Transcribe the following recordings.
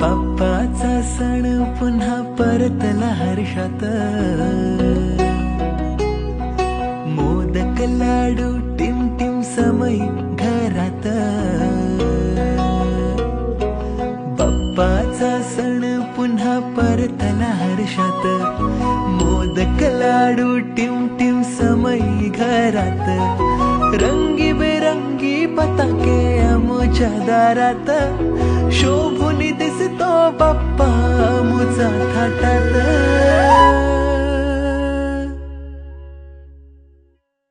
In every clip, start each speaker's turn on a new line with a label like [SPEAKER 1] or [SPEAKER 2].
[SPEAKER 1] बाप्पाचा सण पुन्हा परतला हर्षात. मोदक लाडू टिम टिम समय घरात. बाप्पाचा सण पुन्हा परतला हर्षात. मोदक लाडू टिम टिम समय घरात. रंगी बेरंगी पताके आमच्या दारात. बाप्पा मुचा थाटात.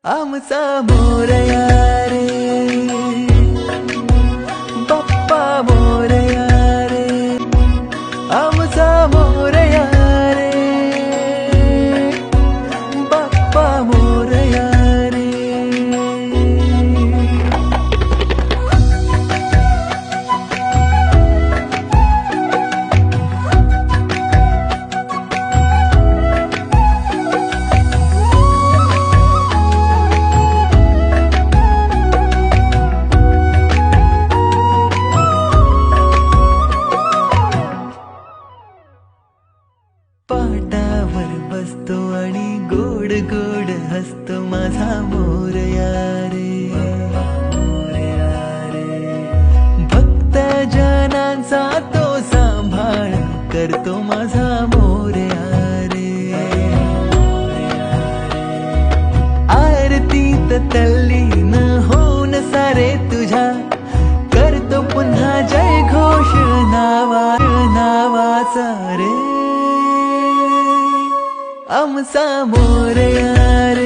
[SPEAKER 1] आमचा मोरया रे. पाटावर बसतो आणि गोड गोड हसतो माझा मोर रे भक्त जनांचा तो सांभाळ करतो माझा मोर रे आरतीत तल्लीन होऊन सारे तुझ्या. करतो पुन्हा जय घोष नावा आमचा मोरया रे